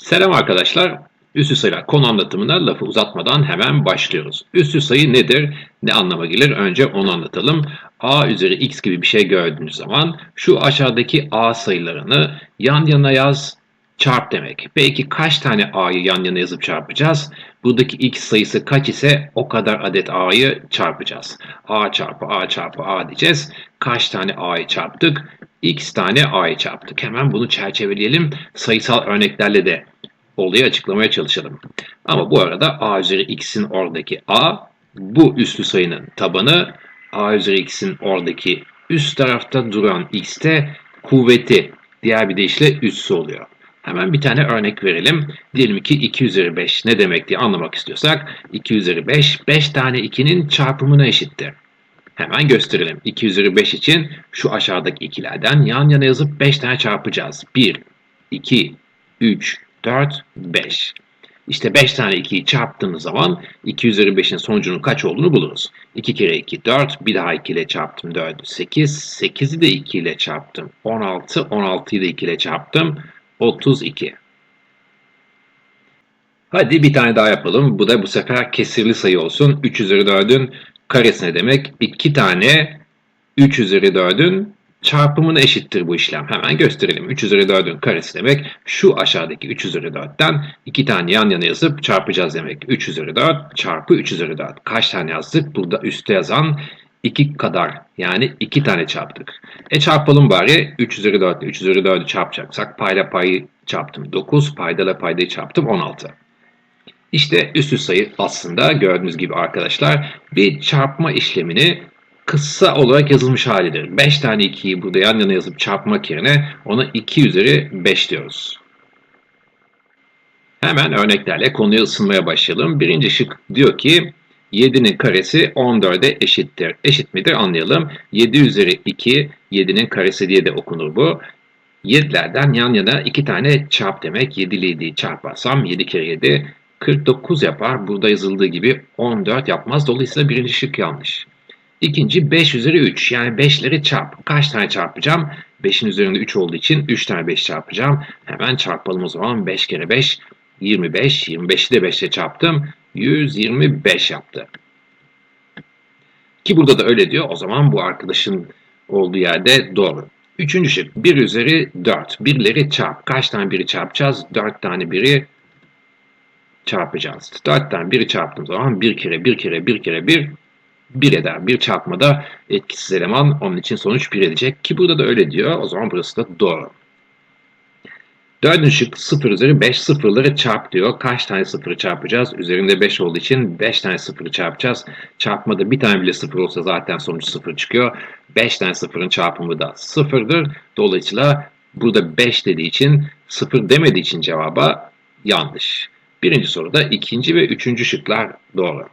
Selam arkadaşlar. Üstü sayılar konu anlatımına lafı uzatmadan hemen başlıyoruz. Üstü sayı nedir? Ne anlama gelir? Önce onu anlatalım. a üzeri x gibi bir şey gördüğünüz zaman şu aşağıdaki a sayılarını yan yana yaz, çarp demek. Peki kaç tane a'yı yan yana yazıp çarpacağız? Buradaki x sayısı kaç ise o kadar adet a'yı çarpacağız. a çarpı a çarpı a diyeceğiz. Kaç tane a'yı çarptık? x tane a'yı çarptık. Hemen bunu çerçeveleyelim. Sayısal örneklerle de olayı açıklamaya çalışalım. Ama bu arada a üzeri x'in oradaki a, bu üslü sayının tabanı, a üzeri x'in oradaki üst tarafta duran x'te kuvveti, diğer bir deyişle üssü oluyor. Hemen bir tane örnek verelim. Diyelim ki 2 üzeri 5 ne demek diye anlamak istiyorsak 2 üzeri 5, 5 tane 2'nin çarpımına eşittir. Hemen gösterelim. 2 üzeri 5 için şu aşağıdaki ikilerden yan yana yazıp 5 tane çarpacağız. 1, 2, 3, 4, 5. İşte 5 tane 2'yi çarptığımız zaman 2 üzeri 5'in sonucunun kaç olduğunu buluruz. 2 kere 2 4, bir daha 2 ile çarptım 4, 8, 8'i de 2 ile çarptım 16, 16'yı da 2 ile çarptım 32. Hadi bir tane daha yapalım. Bu da bu sefer kesirli sayı olsun. 3 üzeri 4'ün karesi ne demek? 2 tane 3 üzeri 4'ün çarpımına eşittir bu işlem. Hemen gösterelim. 3 üzeri 4'ün karesi demek. Şu aşağıdaki 3 üzeri 4'ten 2 tane yan yana yazıp çarpacağız demek. 3 üzeri 4 çarpı 3 üzeri 4. Kaç tane yazdık? Burada üstte yazan 2 kadar. Yani 2 tane çarptık. E çarpalım bari. 3 üzeri 4 ile 3 üzeri 4'ü çarpacaksak payla payı çarptım 9. Paydayla paydayı çarptım 16. İşte üstü sayı aslında gördüğünüz gibi arkadaşlar bir çarpma işlemini kısa olarak yazılmış halidir. 5 tane 2'yi burada yan yana yazıp çarpmak yerine ona 2 üzeri 5 diyoruz. Hemen örneklerle konuya ısınmaya başlayalım. Birinci şık diyor ki 7'nin karesi 14'e eşittir. Eşit midir anlayalım. 7 üzeri 2 7'nin karesi diye de okunur bu. 7'lerden yan yana 2 tane çarp demek. 7 ile 7'yi çarparsam 7 kere 7 49 yapar. Burada yazıldığı gibi 14 yapmaz. Dolayısıyla birinci şık yanlış. İkinci 5 üzeri 3 yani 5'leri çarp. Kaç tane çarpacağım? 5'in üzerinde 3 olduğu için 3 tane 5 çarpacağım. Hemen çarpalım o zaman. 5 kere 5 25. 25'i de 5 ile çarptım. 125 yaptı. Ki burada da öyle diyor. O zaman bu arkadaşın olduğu yerde doğru. Üçüncü şık 1 üzeri 4. Birleri çarp. Kaç tane biri çarpacağız? 4 tane biri çarpacağız. 4 tane biri çarptığım zaman 1 kere 1 kere 1 kere 1 1 eder. Bir çarpmada etkisiz eleman onun için sonuç 1 edecek. Ki burada da öyle diyor. O zaman burası da doğru. Dördüncü şık 0 üzeri 5 sıfırları çarp diyor. Kaç tane sıfırı çarpacağız? Üzerinde 5 olduğu için 5 tane sıfırı çarpacağız. Çarpmada bir tane bile sıfır olsa zaten sonuç sıfır çıkıyor. 5 tane sıfırın çarpımı da sıfırdır. Dolayısıyla burada 5 dediği için sıfır demediği için cevaba yanlış. Birinci soruda ikinci ve üçüncü şıklar doğru.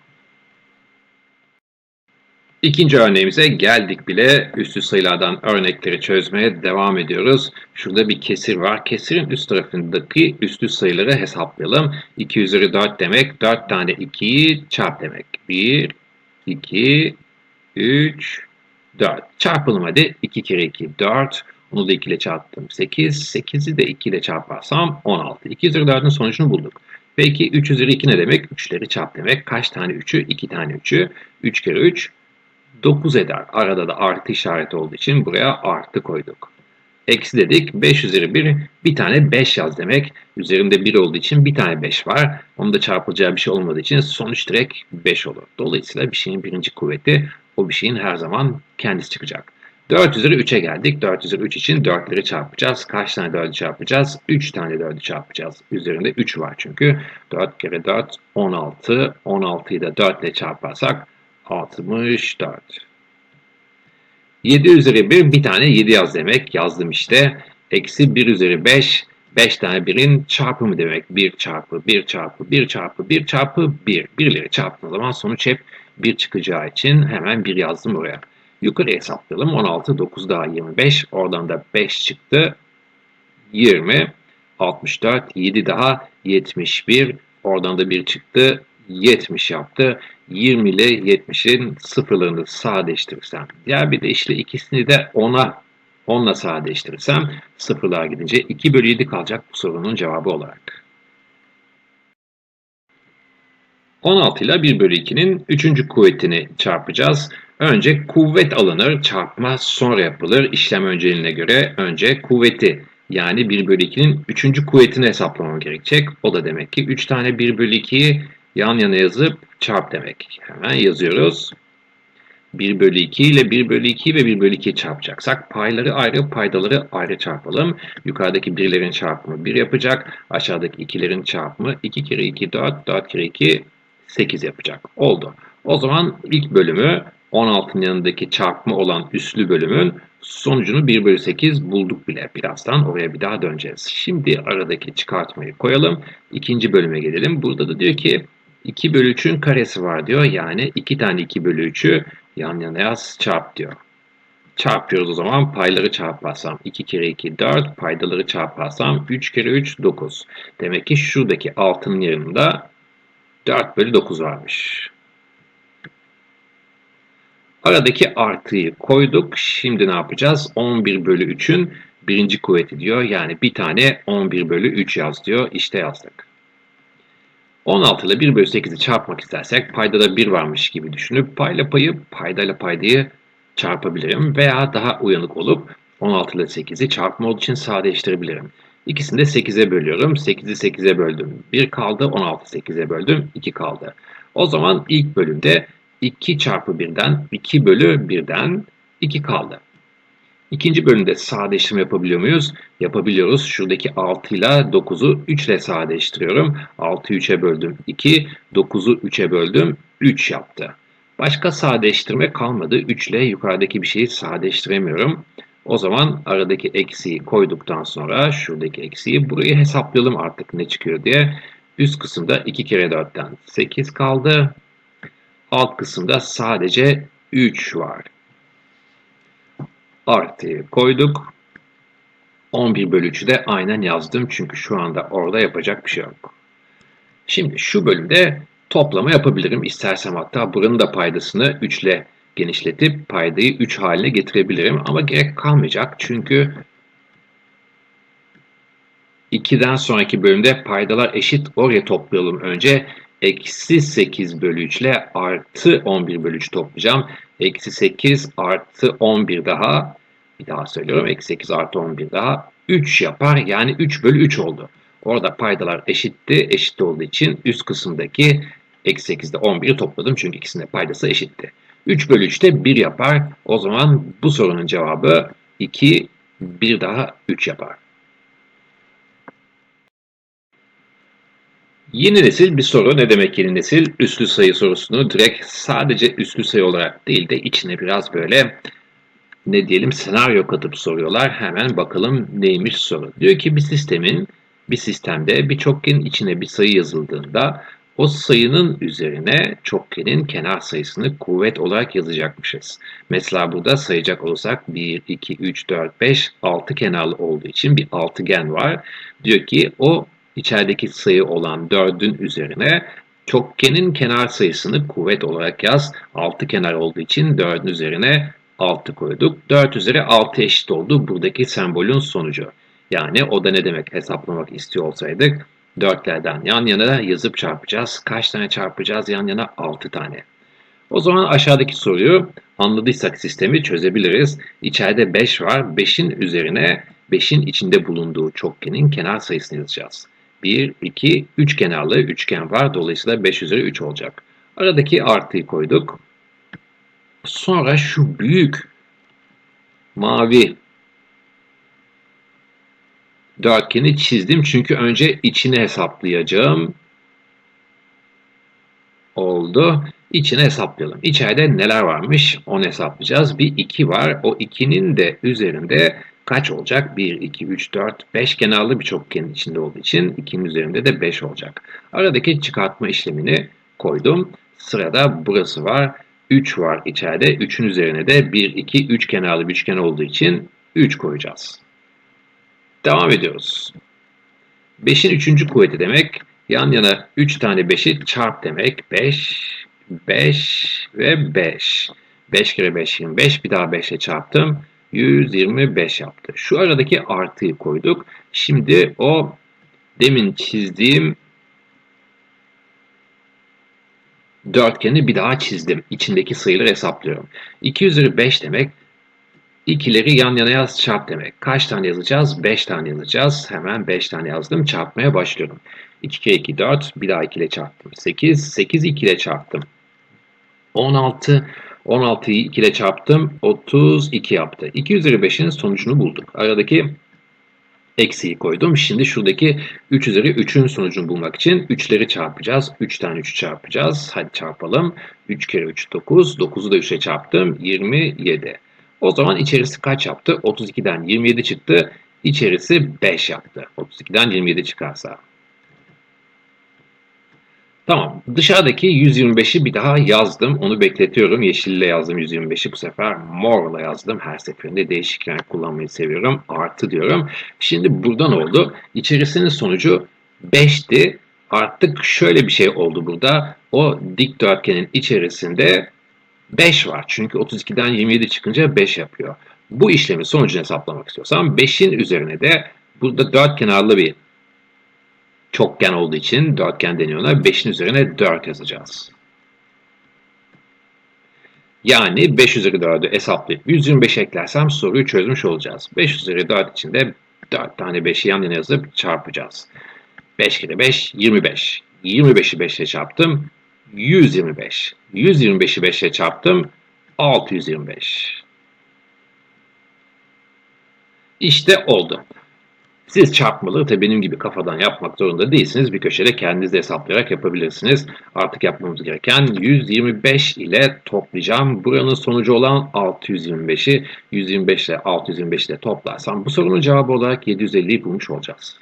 İkinci örneğimize geldik bile. Üstü sayılardan örnekleri çözmeye devam ediyoruz. Şurada bir kesir var. Kesirin üst tarafındaki üstü sayıları hesaplayalım. 2 üzeri 4 demek. 4 tane 2'yi çarp demek. 1, 2, 3, 4. Çarpalım hadi. 2 kere 2, 4. Onu da 2 ile çarptım. 8. 8'i de 2 ile çarparsam 16. 2 üzeri 4'ün sonucunu bulduk. Peki 3 üzeri 2 ne demek? 3'leri çarp demek. Kaç tane 3'ü? 2 tane 3'ü. 3 kere 3 9 eder. Arada da artı işareti olduğu için buraya artı koyduk. Eksi dedik. 5 üzeri 1 bir tane 5 yaz demek. Üzerinde 1 olduğu için bir tane 5 var. Onun da çarpılacağı bir şey olmadığı için sonuç direkt 5 olur. Dolayısıyla bir şeyin birinci kuvveti o bir şeyin her zaman kendisi çıkacak. 4 üzeri 3'e geldik. 4 üzeri 3 için 4'leri çarpacağız. Kaç tane 4'ü çarpacağız? 3 tane 4'ü çarpacağız. Üzerinde 3 var çünkü. 4 kere 4 16. 16'yı da 4 ile çarparsak 64. 7 üzeri 1 bir tane 7 yaz demek. Yazdım işte. Eksi 1 üzeri 5 5 tane 1'in çarpımı demek. 1 çarpı 1 çarpı 1 çarpı 1 çarpı 1. Birleri çarptığım zaman sonuç hep 1 çıkacağı için hemen 1 yazdım oraya. Yukarı hesaplayalım. 16, 9 daha 25. Oradan da 5 çıktı. 20, 64, 7 daha 71. Oradan da 1 çıktı. 70 yaptı. 20 ile 70'in sıfırlarını sadeleştirirsem, diğer bir de işte ikisini de 10'a 10'la sadeleştirirsem sıfırlar gidince 2 bölü 7 kalacak bu sorunun cevabı olarak. 16 ile 1 bölü 2'nin 3. kuvvetini çarpacağız. Önce kuvvet alınır, çarpma sonra yapılır. İşlem önceliğine göre önce kuvveti yani 1 bölü 2'nin 3. kuvvetini hesaplamam gerekecek. O da demek ki 3 tane 1 bölü 2'yi yan yana yazıp çarp demek. Hemen yazıyoruz. 1 bölü 2 ile 1 bölü 2 ve 1 bölü 2 çarpacaksak payları ayrı, paydaları ayrı çarpalım. Yukarıdaki birlerin çarpımı 1 yapacak. Aşağıdaki ikilerin çarpımı 2 kere 2 4, 4 kere 2 8 yapacak. Oldu. O zaman ilk bölümü 16'nın yanındaki çarpma olan üslü bölümün sonucunu 1 bölü 8 bulduk bile. Birazdan oraya bir daha döneceğiz. Şimdi aradaki çıkartmayı koyalım. İkinci bölüme gelelim. Burada da diyor ki 2 bölü 3'ün karesi var diyor. Yani 2 tane 2 bölü 3'ü yan yana yaz çarp diyor. Çarpıyoruz o zaman payları çarparsam 2 kere 2 4 paydaları çarparsam 3 kere 3 9. Demek ki şuradaki altının yanında 4 bölü 9 varmış. Aradaki artıyı koyduk. Şimdi ne yapacağız? 11 bölü 3'ün birinci kuvveti diyor. Yani bir tane 11 bölü 3 yaz diyor. İşte yazdık. 16 ile 1 bölü 8'i çarpmak istersek payda da 1 varmış gibi düşünüp payla payı paydayla paydayı çarpabilirim. Veya daha uyanık olup 16 ile 8'i çarpma olduğu için sadeleştirebilirim. İkisini de 8'e bölüyorum. 8'i 8'e böldüm. 1 kaldı. 16 8'e böldüm. 2 kaldı. O zaman ilk bölümde 2 çarpı 1'den 2 bölü 1'den 2 kaldı. İkinci bölümde sadeleştirme yapabiliyor muyuz? Yapabiliyoruz. Şuradaki 6 ile 9'u 3 ile sadeleştiriyorum. 6'yı 3'e böldüm 2, 9'u 3'e böldüm 3 yaptı. Başka sadeleştirme kalmadı. 3 ile yukarıdaki bir şeyi sadeleştiremiyorum. O zaman aradaki eksiği koyduktan sonra şuradaki eksiği burayı hesaplayalım artık ne çıkıyor diye. Üst kısımda 2 kere 4'ten 8 kaldı. Alt kısımda sadece 3 var. Artıyı koyduk. 11 bölü 3'ü de aynen yazdım. Çünkü şu anda orada yapacak bir şey yok. Şimdi şu bölümde toplama yapabilirim. İstersem hatta buranın da paydasını 3 ile genişletip paydayı 3 haline getirebilirim. Ama gerek kalmayacak. Çünkü 2'den sonraki bölümde paydalar eşit. Oraya toplayalım önce. Eksi 8 bölü 3 ile artı 11 bölü 3 toplayacağım. Eksi 8 artı 11 daha. Bir daha söylüyorum. Eksi 8 artı 11 daha. 3 yapar. Yani 3 bölü 3 oldu. Orada paydalar eşitti. Eşit olduğu için üst kısımdaki eksi 8'de 11'i topladım. Çünkü ikisinde paydası eşitti. 3 bölü 3 de 1 yapar. O zaman bu sorunun cevabı 2, 1 daha 3 yapar. Yeni nesil bir soru. Ne demek yeni nesil? Üslü sayı sorusunu direkt sadece üslü sayı olarak değil de içine biraz böyle ne diyelim senaryo katıp soruyorlar. Hemen bakalım neymiş soru. Diyor ki bir sistemin bir sistemde bir çokgenin içine bir sayı yazıldığında o sayının üzerine çokgenin kenar sayısını kuvvet olarak yazacakmışız. Mesela burada sayacak olursak 1, 2, 3, 4, 5, 6 kenarlı olduğu için bir altıgen var. Diyor ki o içerideki sayı olan 4'ün üzerine çokgenin kenar sayısını kuvvet olarak yaz. 6 kenar olduğu için 4'ün üzerine 6 koyduk. 4 üzeri 6 eşit oldu buradaki sembolün sonucu. Yani o da ne demek hesaplamak istiyor olsaydık 4'lerden yan yana yazıp çarpacağız. Kaç tane çarpacağız yan yana? 6 tane. O zaman aşağıdaki soruyu anladıysak sistemi çözebiliriz. İçeride 5 var. 5'in üzerine 5'in içinde bulunduğu çokgenin kenar sayısını yazacağız. 1, 2, 3 kenarlı üçgen var. Dolayısıyla 5 üzeri 3 olacak. Aradaki artıyı koyduk. Sonra şu büyük mavi dörtgeni çizdim. Çünkü önce içini hesaplayacağım. Oldu. İçini hesaplayalım. İçeride neler varmış onu hesaplayacağız. Bir 2 var. O 2'nin de üzerinde kaç olacak? 1, 2, 3, 4, 5 kenarlı bir çokgenin içinde olduğu için 2'nin üzerinde de 5 olacak. Aradaki çıkartma işlemini koydum. Sırada burası var. 3 var içeride. 3'ün üzerine de 1, 2, 3 kenarlı bir üçgen olduğu için 3 koyacağız. Devam ediyoruz. 5'in 3. kuvveti demek. Yan yana 3 tane 5'i çarp demek. 5, 5 ve 5. 5 kere 5, 25. Bir daha 5 ile çarptım. 125 yaptı. Şu aradaki artıyı koyduk. Şimdi o demin çizdiğim dörtgeni bir daha çizdim. İçindeki sayıları hesaplıyorum. 2 üzeri 5 demek ikileri yan yana yaz çarp demek. Kaç tane yazacağız? 5 tane yazacağız. Hemen 5 tane yazdım. Çarpmaya başlıyorum. 2 kere 2 4. Bir daha 2 ile çarptım. 8. 8 2 ile çarptım. 16. 16'yı 2 ile çarptım. 32 yaptı. 2 üzeri 5'in sonucunu bulduk. Aradaki eksiği koydum. Şimdi şuradaki 3 üzeri 3'ün sonucunu bulmak için 3'leri çarpacağız. 3 tane 3 çarpacağız. Hadi çarpalım. 3 kere 3 9. 9'u da 3'e çarptım. 27. O zaman içerisi kaç yaptı? 32'den 27 çıktı. İçerisi 5 yaptı. 32'den 27 çıkarsa. Tamam. Dışarıdaki 125'i bir daha yazdım. Onu bekletiyorum. Yeşille yazdım 125'i. Bu sefer morla yazdım. Her seferinde değişik renk kullanmayı seviyorum. Artı diyorum. Şimdi buradan oldu. İçerisinin sonucu 5'ti. Artık şöyle bir şey oldu burada. O dikdörtgenin içerisinde 5 var. Çünkü 32'den 27 çıkınca 5 yapıyor. Bu işlemin sonucunu hesaplamak istiyorsam 5'in üzerine de burada dört kenarlı bir çokgen olduğu için dörtgen deniyor ona. 5'in üzerine 4 yazacağız. Yani 5 üzeri 4'ü hesaplayıp 125 eklersem soruyu çözmüş olacağız. 5 üzeri 4 için de 4 tane 5'i yan yana yazıp çarpacağız. 5 kere 5 25. 25'i 5 ile çarptım. 125. 125'i 5 ile çarptım. 625. İşte oldu. Siz çarpmaları tabii benim gibi kafadan yapmak zorunda değilsiniz. Bir köşede kendiniz de hesaplayarak yapabilirsiniz. Artık yapmamız gereken 125 ile toplayacağım. Buranın sonucu olan 625'i 125 ile 625 ile toplarsam bu sorunun cevabı olarak 750'yi bulmuş olacağız.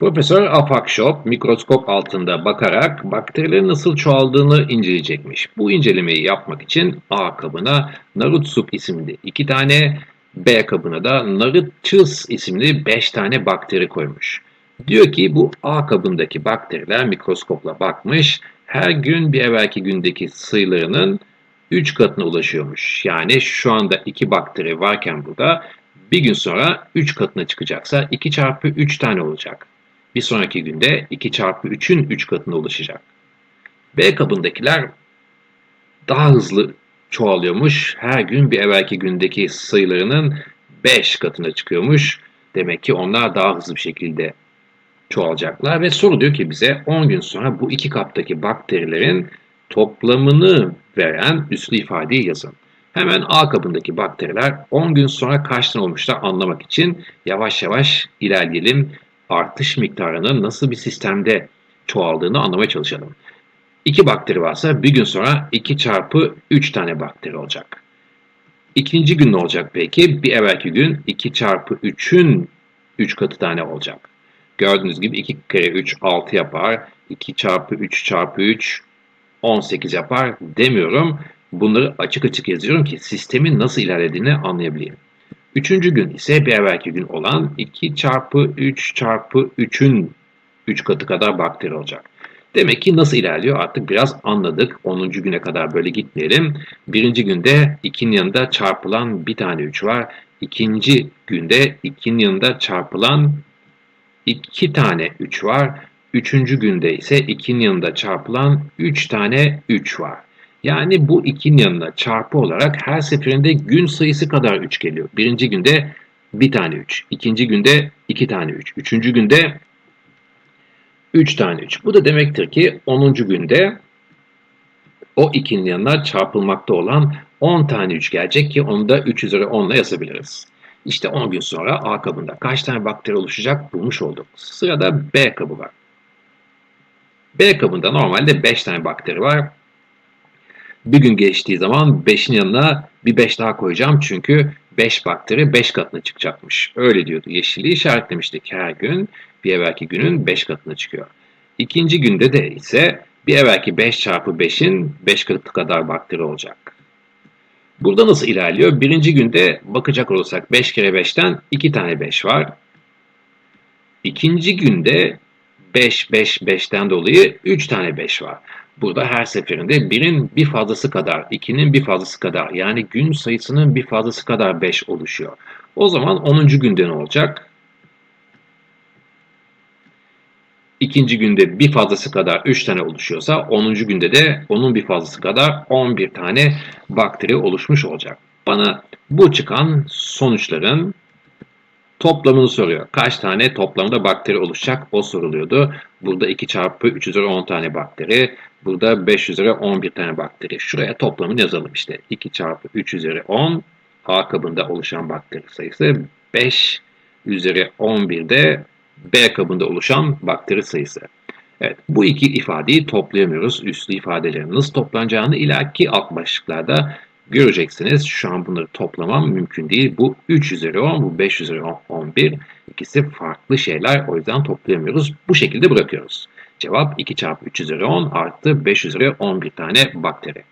Profesör Afakshop mikroskop altında bakarak bakterilerin nasıl çoğaldığını inceleyecekmiş. Bu incelemeyi yapmak için A kabına Narutsup isimli iki tane, B kabına da Narutchus isimli 5 tane bakteri koymuş. Diyor ki bu A kabındaki bakteriler mikroskopla bakmış, her gün bir evvelki gündeki sayılarının 3 katına ulaşıyormuş. Yani şu anda 2 bakteri varken burada bir gün sonra 3 katına çıkacaksa 2 çarpı 3 tane olacak. Bir sonraki günde 2 çarpı 3'ün 3 katına ulaşacak. B kabındakiler daha hızlı çoğalıyormuş. Her gün bir evvelki gündeki sayılarının 5 katına çıkıyormuş. Demek ki onlar daha hızlı bir şekilde çoğalacaklar ve soru diyor ki bize 10 gün sonra bu iki kaptaki bakterilerin toplamını veren üslü ifadeyi yazın. Hemen A kabındaki bakteriler 10 gün sonra kaç tane olmuşlar anlamak için yavaş yavaş ilerleyelim. Artış miktarının nasıl bir sistemde çoğaldığını anlamaya çalışalım. 2 bakteri varsa bir gün sonra 2 çarpı 3 tane bakteri olacak. İkinci gün ne olacak peki? Bir evvelki gün 2 çarpı 3'ün 3 katı tane olacak. Gördüğünüz gibi 2 kere 3 6 yapar. 2 çarpı 3 çarpı 3 18 yapar demiyorum. Bunları açık açık yazıyorum ki sistemin nasıl ilerlediğini anlayabileyim. Üçüncü gün ise bir evvelki gün olan 2 çarpı 3 çarpı 3'ün 3 katı kadar bakteri olacak. Demek ki nasıl ilerliyor artık biraz anladık. 10. güne kadar böyle gitmeyelim. Birinci günde 2'nin yanında çarpılan bir tane 3 var. İkinci günde 2'nin yanında çarpılan 2 tane 3 var. Üçüncü günde ise 2'nin yanında çarpılan 3 tane 3 var. Yani bu 2'nin yanına çarpı olarak her seferinde gün sayısı kadar 3 geliyor. Birinci günde bir tane 3, ikinci günde 2 tane 3, üçüncü günde 3 tane 3. Bu da demektir ki 10. günde o 2'nin yanına çarpılmakta olan 10 tane 3 gelecek ki onu da 3 üzeri 10 ile yazabiliriz. İşte 10 gün sonra A kabında kaç tane bakteri oluşacak bulmuş olduk. Sırada B kabı var. B kabında normalde 5 tane bakteri var. Bir gün geçtiği zaman 5'in yanına bir 5 daha koyacağım çünkü 5 bakteri 5 katına çıkacakmış. Öyle diyordu. Yeşili işaretlemiştik her gün bir evvelki günün 5 katına çıkıyor. İkinci günde de ise bir evvelki 5 çarpı 5'in 5 katı kadar bakteri olacak. Burada nasıl ilerliyor? Birinci günde bakacak olursak 5 kere 5'ten 2 tane 5 var. İkinci günde 5, 5, 5'ten dolayı 3 tane 5 var. Burada her seferinde 1'in bir fazlası kadar, 2'nin bir fazlası kadar yani gün sayısının bir fazlası kadar 5 oluşuyor. O zaman 10. günde ne olacak? ikinci günde bir fazlası kadar 3 tane oluşuyorsa 10. günde de onun bir fazlası kadar 11 tane bakteri oluşmuş olacak. Bana bu çıkan sonuçların toplamını soruyor. Kaç tane toplamda bakteri oluşacak o soruluyordu. Burada 2 çarpı 3 üzeri 10 tane bakteri. Burada 5 üzeri 11 tane bakteri. Şuraya toplamını yazalım işte. 2 çarpı 3 üzeri 10 A kabında oluşan bakteri sayısı 5 üzeri 11'de B kabında oluşan bakteri sayısı. Evet, bu iki ifadeyi toplayamıyoruz. Üslü ifadelerin nasıl toplanacağını ileriki alt başlıklarda göreceksiniz. Şu an bunları toplamam mümkün değil. Bu 3 üzeri 10, bu 5 üzeri 10, 11. İkisi farklı şeyler. O yüzden toplayamıyoruz. Bu şekilde bırakıyoruz. Cevap 2 çarpı 3 üzeri 10 artı 5 üzeri 11 tane bakteri.